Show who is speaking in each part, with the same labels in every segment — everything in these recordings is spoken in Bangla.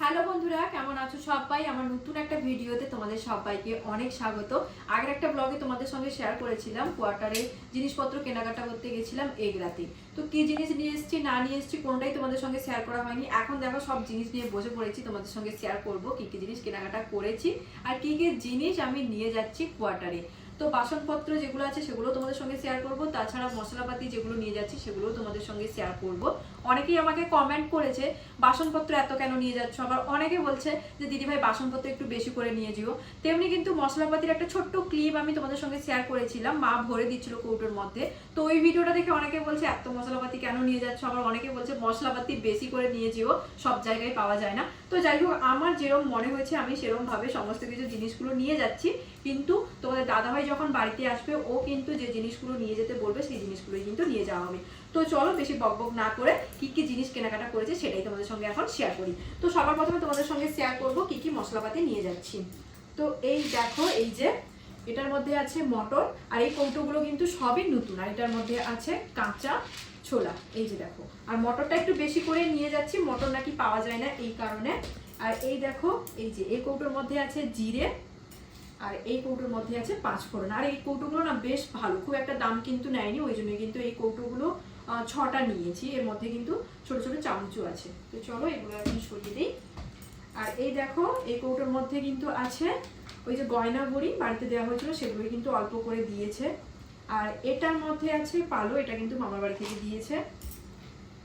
Speaker 1: হ্যালো বন্ধুরা, কেমন আছো সবাই? আমার নতুন একটা ভিডিওতে তোমাদের সবাইকে অনেক স্বাগত। আগের একটা ব্লগে তোমাদের সঙ্গে শেয়ার করেছিলাম কোয়ার্টারে জিনিসপত্র কেনাকাটা করতে গেছিলাম এগরাতে। তো কি জিনিস নিয়ে এসেছি, না নিয়ে এসেছি, কোনটাই তোমাদের সঙ্গে শেয়ার করা হয়নি। এখন দেখো সব জিনিস নিয়ে বসে পড়েছি, তোমাদের সঙ্গে শেয়ার করব, কি কি জিনিস কেনাকাটা করেছি, আর কি কি জিনিস আমি নিয়ে যাচ্ছি কোয়ার্টারে তো বাসনপত্র যেগুলো আছে সেগুলো তোমাদের সঙ্গে শেয়ার করব। তাছাড়া মশলাপাতি যেগুলো নিয়ে যাচ্ছি সেগুলো তোমাদের সঙ্গে শেয়ার করব। অনেকেই আমাকে কমেন্ট করেছে, বাসনপত্র এত কেন নিয়ে যাচ্ছ? আবার অনেকে বলছে যে, দিদিভাই, বাসনপত্র একটু বেশি করে নিয়ে যেও। তেমনি কিন্তু মশলাপাতির একটা ছোট্ট ক্লিপ আমি তোমাদের সঙ্গে শেয়ার করেছিলাম, মা ভরে দিচ্ছিল কৌটোর মধ্যে। তো ওই ভিডিওটা দেখে অনেকে বলছে, এত মশলাপাতি কেন নিয়ে যাচ্ছ? আবার অনেকে বলছে, মশলাপাতি বেশি করে নিয়ে যেও, সব জায়গায় পাওয়া যায় না। তো যাই হোক, আমার যেরকম মনে হয়েছে, আমি সেরকম ভাবে সমস্ত কিছু জিনিসগুলো নিয়ে যাচ্ছি। কিন্তু তোমাদের দাদাভাই যখন বাড়িতে আসবে, ও কিন্তু যে জিনিসগুলো নিয়ে যেতে বলবে, সেই জিনিসগুলোই কিন্তু নিয়ে যাওয়া হবে। তো চলো বেশি বকবক না করে কি কি জিনিস কেনাকাটা করেছে সেটাই তোমাদের সঙ্গে এখন শেয়ার করি। তো সবার প্রথমে তোমাদের সঙ্গে শেয়ার করব কি কি মশলাপাতি নিয়ে যাচ্ছি। তো এই দেখো, এই যে এটার মধ্যে আছে মটর, আর এই কৌটোগুলো কিন্তু সবই নতুন। আর এটার মধ্যে আছে কাঁচা ছোলা। এই যে দেখো, আর মটরটা একটু বেশি করে নিয়ে যাচ্ছি, মটর নাকি পাওয়া যায় না এই কারণে। আর এই দেখো, এই যে, এই কৌটোর মধ্যে আছে জিরে আর এই কৌটোর মধ্যে আছে পাঁচ ফোড়ন। আর এই কৌটোগুলো না বেশ ভালো, খুব একটা দাম কিন্তু নেয়নি, ওই জন্য কিন্তু এই কৌটোগুলো ছটা নিয়েছি। এর মধ্যে কিন্তু ছোট ছোট চামচও আছে। তো চলো এগুলো এখন সরিয়ে দিই। আর এই দেখো, এই কৌটোর মধ্যে কিন্তু আছে ওই যে গয়না বড়ি বাড়িতে দেওয়া হয়েছিল, সেগুলোই কিন্তু অল্প করে দিয়েছে। আর এটার মধ্যে আছে পালো, এটা কিন্তু মামার বাড়ি থেকে দিয়েছে।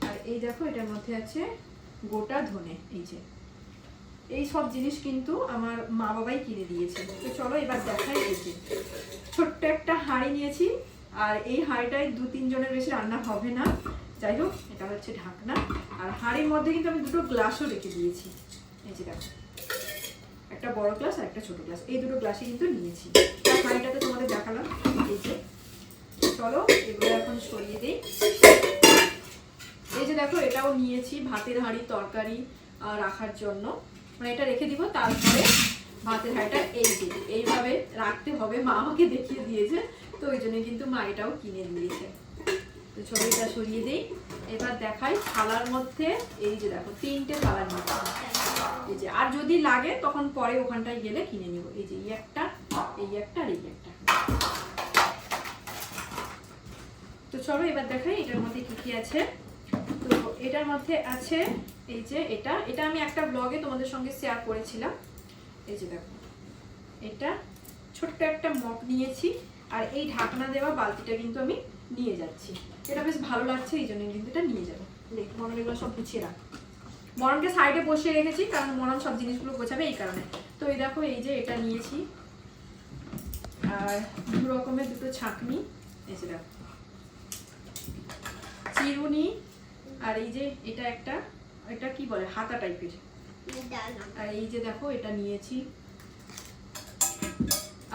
Speaker 1: আর এই দেখো, এটার মধ্যে আছে গোটা ধনে, এই যে। এই সব জিনিস কিন্তু আমার মা বাবাই কিনে দিয়েছে। তো চলো এবার দেখাই যে। ছোট্ট একটা হাঁড়ি নিয়েছি, আর এই হাঁড়িটায় দু তিনজনের বেশি রান্না হবে না। যাই হোক, এটা হচ্ছে ঢাকনা। আর হাঁড়ির মধ্যে কিন্তু আমি দুটো গ্লাসও রেখে দিয়েছি। এই যে দেখো। একটা বড় গ্লাস আর একটা ছোট গ্লাস। এই দুটো গ্লাসই কিন্তু নিয়েছি। হাঁড়িটা হাঁড়িটাতে তোমাদের দেখালাম। এই যে। চলো, এগুলো এখন সরিয়ে দিই। এই যে দেখো, এটাও নিয়েছি ভাতের হাঁড়ি তরকারি রাখার জন্য। মানে এটা রেখে দিব, তারপরে ভাতের হাঁড়িটা এই যে, এইভাবে রাখতে হবে। মা আমাকে দেখিয়ে দিয়েছে, তো ওই জন্য কিন্তু মা এটাও কিনে দিয়েছে। তো ছবিটা সরিয়ে দিই। এবার দেখাই থালার মধ্যে, এই যে দেখো, তিনটে থালার মধ্যে। এই যে, আর যদি লাগে, তখন পরে ওখানটায় গেলে কিনে নিব। এই যে, এই একটা এই একটা, আর এই একটা। তো চলো এবার দেখাই এটার মধ্যে কি কি আছে। তো এটার মধ্যে আছে এই যে এটা। এটা আমি একটা ব্লগে তোমাদের সঙ্গে শেয়ার করেছিলাম। এই যে দেখো। এটা ছোট্ট একটা মগ নিয়েছি আর এই ঢাকনা দেওয়া বালতিটা কিন্তু আমি নিয়ে যাচ্ছি। এটা বেশ ভালো লাগছে, এই জন্য কিন্তু এটা নিয়ে যাব। দেখ মনে এগুলো সব গুছিয়ে রাখ। মরণকে সাইডে বসিয়ে রেখেছি, কারণ মরণ সব জিনিসগুলো গোছাবে এই কারণে। তো এই দেখো, এই যে এটা নিয়েছি। আর দু রকমের দুটো ছাঁকনি। এই যে দেখো। চিরুনি আর এই যে এটা একটা এটা কি বলে? হাতা টাইপের আর এই যে দেখো এটা নিয়েছি।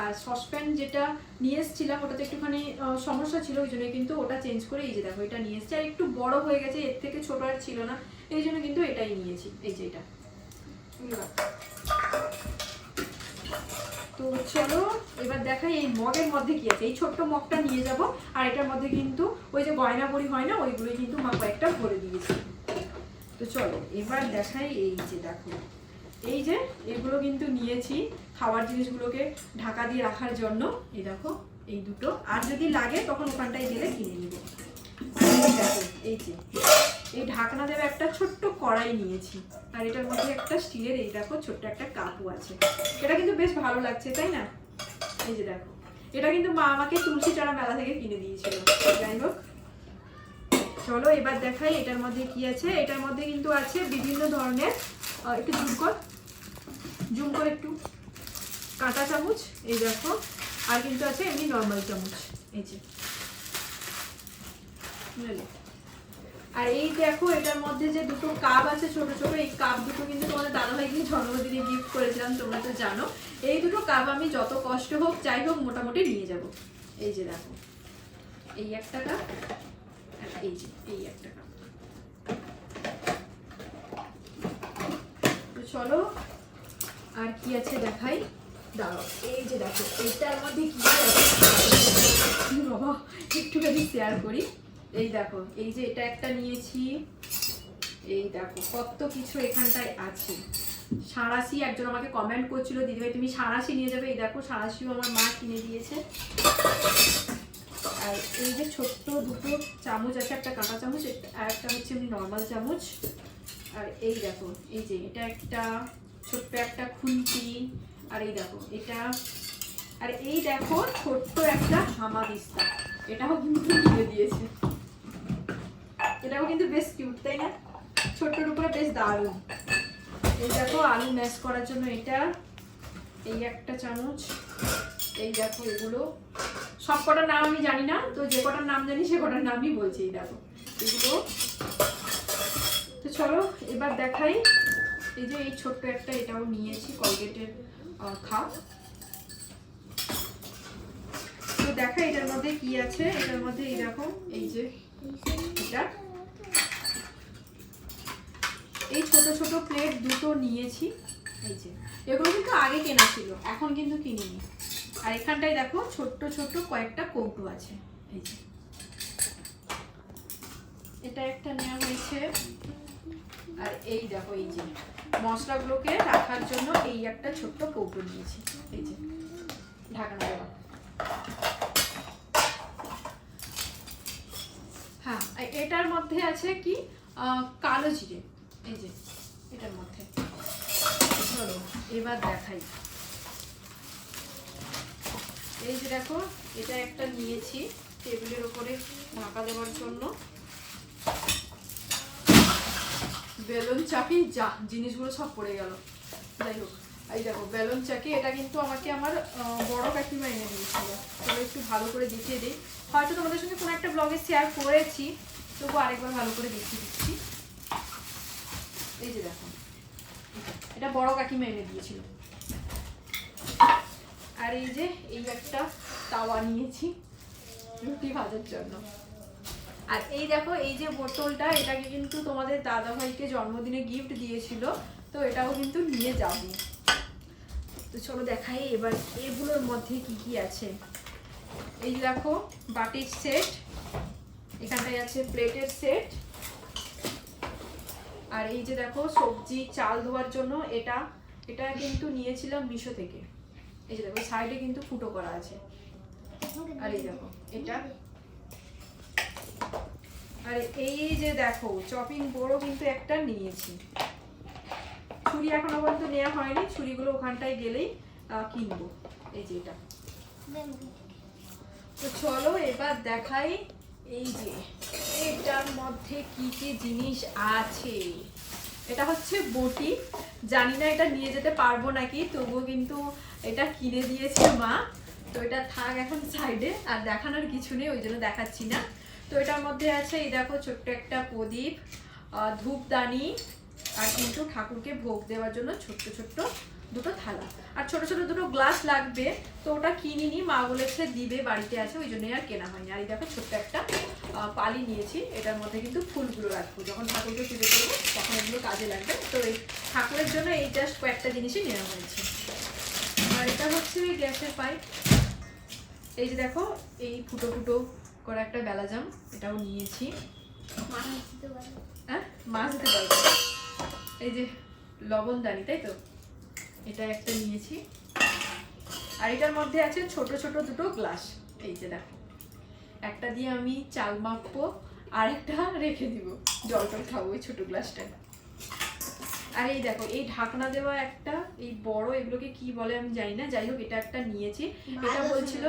Speaker 1: আর সসপ্যান যেটা নিয়ে এসেছিলাম ওটাতে একটুখানি সমস্যা ছিল ওই জন্য কিন্তু ওটা চেঞ্জ করে এই যে দেখো এটা নিয়ে এসেছি। আর একটু বড় হয়ে গেছে এর থেকে ছোট আর ছিল না এই জন্য কিন্তু এটাই নিয়েছি। এই যে এটা। তো চলো, এবার দেখাই এই মগের মধ্যে কি আছে। এই ছোট্ট মগটা নিয়ে যাব, আর এটার মধ্যে কিন্তু ওই যে গয়না বড়ি হয় না ওইগুলোই কিন্তু মা কয়েকটা ভরে দিয়েছি। তো চলো, এবার দেখাই এই যে দেখো। এই যে এগুলো কিন্তু নিয়েছি খাবার জিনিসগুলোকে ঢাকা দিয়ে রাখার জন্য। এই দেখো, এই দুটো। আর যদি লাগে, তখন ওখানটায় গেলে কিনে নিব। দেখো, এই যে। এই ঢাকনা দেবে একটা ছোট্ট কড়াই নিয়েছি। আর এটার মধ্যে একটা স্টিলের, এই দেখো, ছোট্ট একটা কাপও আছে। এটা কিন্তু বেশ ভালো লাগছে, তাই না? এই যে দেখো। এটা কিন্তু মা আমাকে তুলসী চারা মেলা থেকে কিনে দিয়েছিল। যাই হোক। চলো, এবার দেখাই এটার মধ্যে কি আছে। এটার মধ্যে কিন্তু আছে বিভিন্ন ধরনের একটু জুম কর। জুম কর একটু। কাঁটা চামচ, এই দেখো। আর কিন্তু আছে এমনি নর্মাল চামচ। এই যে? আর এই দেখো, এটার মধ্যে যে দুটো কাপ আছে ছোট ছোট, এই কাপ দুটো কিন্তু তোমাদের দাদাভাইকে জন্মদিনে গিফট করেছিলাম, তোমরা তো জানো। এই দুটো কাপ আমি যত কষ্ট হোক, যাই হোক, মোটামুটি নিয়ে যাব। এই যে দেখো, এই একটা কাপ আর এই যে, এই একটা কাপ তো চলো, আর কি আছে দেখাই? দাঁড়াও, এই যে দেখো এইটার মধ্যে কি আছে? একটুখানি শেয়ার করি। এই দেখো, এই যে এটা একটা নিয়েছি, এই দেখো, কত কিছু এখানটায় আছে। সাঁড়াশি একজন আমাকে কমেন্ট করছিল, দিদিভাই, তুমি সাঁড়াশি নিয়ে যাবে। এই দেখো সাঁড়াশিও আমার মা কিনে দিয়েছে। আর এই যে ছোট্ট দুটো চামচ আছে, একটা কাঁটা চামচ আর একটা হচ্ছে এমনি নর্মাল চামচ। আর এই দেখো, এই যে এটা একটা ছোট্ট একটা খুন্তি। আর এই দেখো, এটা, আর এই দেখো, ছোট্ট একটা হামাদিস্তা এটাও কিন্তু কিনে দিয়েছে। এটাও কিন্তু বেশ কিউট তাই না? ছোট্টর উপরে বেশ দারুণ। এই দেখো আলু ম্যাশ করার জন্য এটা, এই একটা চামচ, এই দেখো এগুলো। সব কটার নাম আমি জানি না, তো যে কটার নাম জানি সে কটার নামই বলছি, এই দেখো। এগুলো। তো চলো, এবার দেখাই। এই যে এই ছোট্ট একটা এটাও নিয়েছি কলগেটের খাপ তো দেখা, এটার মধ্যে কি আছে? এটার মধ্যে দেখো, এই যে এটা। এই ছোট ছোট প্লেট দুটো নিয়েছি। এই যে, এগুলো কিন্তু আগে কেনা ছিল, এখন কিন্তু কিনিনি। আর এখানটায় দেখো, ছোট্ট ছোট্ট কয়েকটা কৌটো আছে। এই যে, এটা একটা নেওয়া হয়েছে। আর এই দেখো, এই যে, মশলাগুলোকে রাখার জন্য এই একটা ছোট্ট কৌটো নিয়েছি। এই যে, ঢাকনা দেওয়া। হ্যাঁ এটার মধ্যে আছে কি? কালো জিরে। এই যে, এটার মধ্যে। চলো, এবার দেখাই। এই যে দেখো, এটা একটা নিয়েছি টেবিলের উপরে ঢাকা দেওয়ার জন্য। বেলুন চাকি, যা, জিনিসগুলো সব পড়ে গেল। যাই হোক, এই দেখো, বেলুন চাকি, এটা কিন্তু আমাকে আমার বড় কাকিমা এনে দিয়েছিল। তবে একটু ভালো করে দেখিয়ে দিই। হয়তো তোমাদের সঙ্গে কোনো একটা ব্লগে শেয়ার করেছি তবু আরেকবার ভালো করে দেখিয়ে দিচ্ছি। এই যে দেখো। এটা বড় কাকিমা এনে দিয়েছিল। আর এই যে, এই একটা তাওয়া নিয়েছি রুটি ভাজার জন্য। আর এই দেখো, এই যে বোতলটা, এটাকে কিন্তু তোমাদের দাদা ভাইকে জন্মদিনে গিফট দিয়েছিল, তো এটাও কিন্তু নিয়ে যাব। তো চলো দেখাই এবার এগুলোর মধ্যে কি কি আছে। এই দেখো, বাটির সেট এখানটায় আছে প্লেটের সেট আর এই যে দেখো সবজি, চাল ধোয়ার জন্য এটা এটা কিন্তু নিয়েছিলাম মিশো থেকে। এই যে দেখো, সাইডে কিন্তু ফুটো করা আছে। আর এই দেখো, এটা। আর এই যে দেখো, চপিং বোর্ডও কিন্তু একটা নিয়েছি। ছুরি এখনও পর্যন্ত নেওয়া হয়নি, ছুরিগুলো ওখানটায় গেলেই কিনবো। এই যে এটা। তো চলো এবার দেখাই এই যে। এটার মধ্যে কি কি জিনিস আছে? এটা হচ্ছে বটি। জানি না এটা নিয়ে যেতে পারব নাকি, তবুও কিন্তু এটা কিনে দিয়েছে মা। তো এটা থাক এখন সাইডে, আর দেখানোর কিছু নেই, ওই জন্য দেখাচ্ছি না। তো এটার মধ্যে আছে, এই দেখো, ছোট্ট একটা প্রদীপ ধূপদানি, আর কিন্তু ঠাকুরকে ভোগ দেওয়ার জন্য ছোট্ট ছোট্ট দুটো থালা। আর ছোট ছোট দুটো গ্লাস লাগবে, তো ওটা কিনিনি, মা বলেছে দিবে, বাড়িতে আছে, ওই জন্যই আর কেনা হয়নি। আর এই দেখো, ছোট্ট একটা পালি নিয়েছি। এটার মধ্যে কিন্তু ফুলগুলো রাখব। যখন ঠাকুরকে পুজো করব তখন এগুলো কাজে লাগবে। তো এই ঠাকুরের জন্য এই জাস্ট কয়েকটা জিনিসই নেওয়া হয়েছে। আর এটা হচ্ছে ওই গ্যাসের পাইপ। এই যে দেখো এই ফুটো ফুটো করা একটা বেলাজাম এটাও নিয়েছি। হ্যাঁ? মাছ দিতে পারব। এই যে লবণ লবণদানি তাই তো? এটা একটা নিয়েছি। আর এটার মধ্যে আছে ছোট ছোট দুটো গ্লাস। এই যে দেখো। একটা দিয়ে আমি চাল মাপবো আর একটা রেখে দিব। জল টল খাব ওই ছোট গ্লাসটায়। আর এই দেখো এই ঢাকনা দেওয়া একটা এই বড় এগুলোকে কি বলে আমি জানি না। যাই হোক এটা একটা নিয়েছি। এটা বলছিল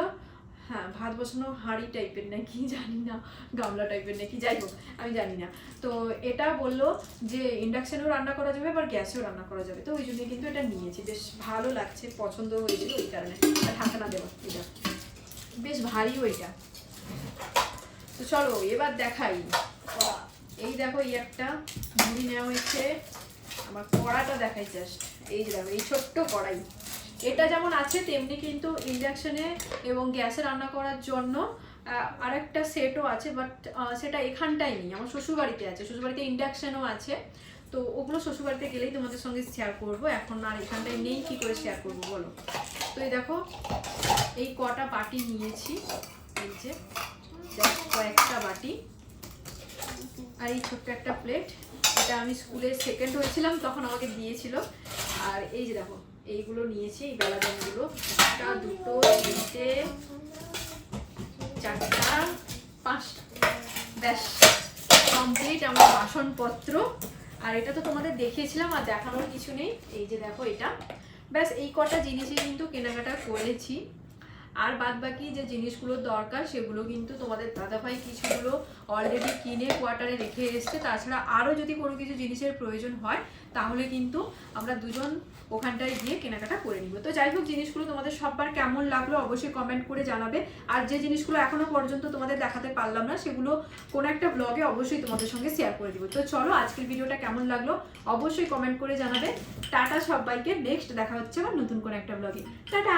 Speaker 1: হ্যাঁ ভাত বসানো হাঁড়ি টাইপের নাকি জানি না গামলা টাইপের নাকি যাই হোক আমি জানি না। তো এটা বলল যে ইন্ডাকশানেও রান্না করা যাবে আবার গ্যাসেও রান্না করা যাবে। তো ওই জন্য কিন্তু এটা নিয়েছি। বেশ ভালো লাগছে পছন্দ হয়েছিল ওই কারণে। আর ঢাকনা দেওয়া এটা। বেশ ভারী এটা। তো চলো এবার দেখাই। এই দেখো এই একটা মুড়ি নেওয়া হয়েছে। আমার কড়াটা দেখাই জাস্ট এই যে দেখো এই ছোট্ট কড়াই। এটা যেমন আছে তেমনি কিন্তু ইন্ডাকশানে এবং গ্যাসে রান্না করার জন্য আহ, আরেকটা সেটও আছে বাট সেটা এখানটাই নেই। আমার শ্বশুরবাড়িতে আছে। শ্বশুরবাড়িতে ইন্ডাকশানও আছে। তো ওগুলো শ্বশুরবাড়িতে গেলেই তোমাদের সঙ্গে শেয়ার করব। এখন আর এখানটায় নেই কি করে শেয়ার করব বলো? তো এই দেখো এই কটা বাটি নিয়েছি। এই যে কয়েকটা বাটি। আর এই ছোট্ট একটা প্লেট এটা আমি স্কুলে সেকেন্ড হয়েছিলাম, তখন আমাকে দিয়েছিল। আর এই যে দেখো, এইগুলো নিয়েছি, এই বেলাদানগুলো একটা, দুটো, তিনটে, চারটা, পাঁচটা। ব্যাস কমপ্লিট আমার বাসনপত্র। আর এটা তো তোমাদের দেখিয়েছিলাম, আর দেখানোর কিছু নেই। এই যে দেখো এটা। ব্যাস, এই কটা জিনিসই কিন্তু কেনাকাটা করেছি। আর বাদ বাকি যে জিনিসগুলো দরকার, সেগুলো কিন্তু তোমাদের দাদাভাই কিছুগুলো অলরেডি কিনে কোয়ার্টারে রেখে এসছে। তাছাড়া আরও যদি কোনো কিছু জিনিসের প্রয়োজন হয়, তাহলে কিন্তু আমরা দুজন ওখানটায় গিয়ে কেনাকাটা করে নিব। তো যাই হোক, জিনিসগুলো তোমাদের সববার কেমন লাগল অবশ্যই কমেন্ট করে জানাবে। আর যে জিনিসগুলো এখনও পর্যন্ত তোমাদের দেখাতে পারলাম না, সেগুলো কোনো একটা ব্লগে অবশ্যই তোমাদের সঙ্গে শেয়ার করে দিব। তো চলো, আজকের ভিডিওটা কেমন লাগল অবশ্যই কমেন্ট করে জানাবে। টাটা সবাইকে নেক্সট দেখা হচ্ছে আবার নতুন কোনো একটা ব্লগে টাটা!